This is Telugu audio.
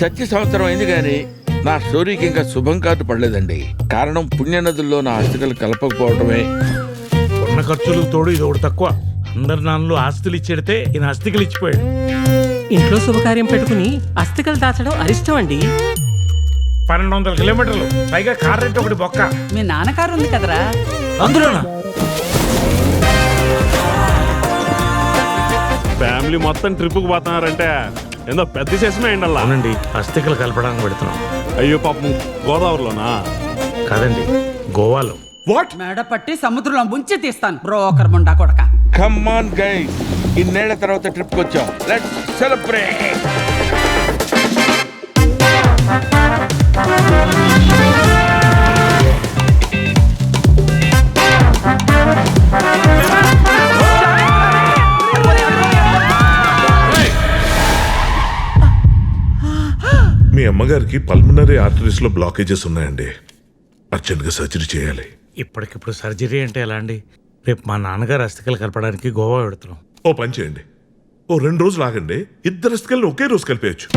చచ్చి సంవత్సరం అయింది కానీ నా స్టోరీకి ఇంకా శుభం కార్డు పడలేదండి. కారణం పుణ్యనదుల్లో నా అస్థికలు కలపకపోవడమే. ఉన్న ఖర్చులకు తోడు ఇది ఒకటి తక్కువ. అందరి నాన్నలు ఆస్తులు ఇచ్చేడితే ఈయన ఆస్తికలు ఇచ్చిపోయాడు. ఇంట్లో శుభకార్యం పెట్టుకుని అస్థికలు దాచడం అరిష్టం అండి. పన్నెండు వందల కిలోమీటర్లు. పైగా కార్ రెంట్ ఒకటి బొక్క. మీ నాన్నకారు ఉంది కదరా? అందులోనా? ఫ్యామిలీ మొత్తం ట్రిప్కి పోతున్నారంటే. ఏందో పెద్ద చేసమే అయిండల్లా అవునండి అస్థికలు కలపడానికి పెడుతున్నాం. అయ్యో పాపం గోదావరిలోనా? కాదండి గోవాలో. వాట్ మెడ పట్టి సముద్రంలో ముంచి తీస్తాను బ్రోకర్ ముండా కొడక. కమ్మాన్ గైస్ ఇన్నేళ్ళ తర్వాత ట్రిప్కి వచ్చాం. లెట్స్ సెలబ్రేట్ మీ అమ్మగారికి పల్మనరీ ఆర్టరీస్లో బ్లాకేజెస్ ఉన్నాయండి. అర్జెంట్గా సర్జరీ చేయాలి. ఇప్పటికిప్పుడు సర్జరీ అంటే ఎలా అండి? రేపు మా నాన్నగారు అస్థికలు కలపడానికి గోవా పెడుతున్నాం ఓ పని చేయండి. ఓ రెండు రోజులు ఆగండి. ఇద్దరు అస్థికల్ని ఒకే రోజు కలిపేయచ్చు.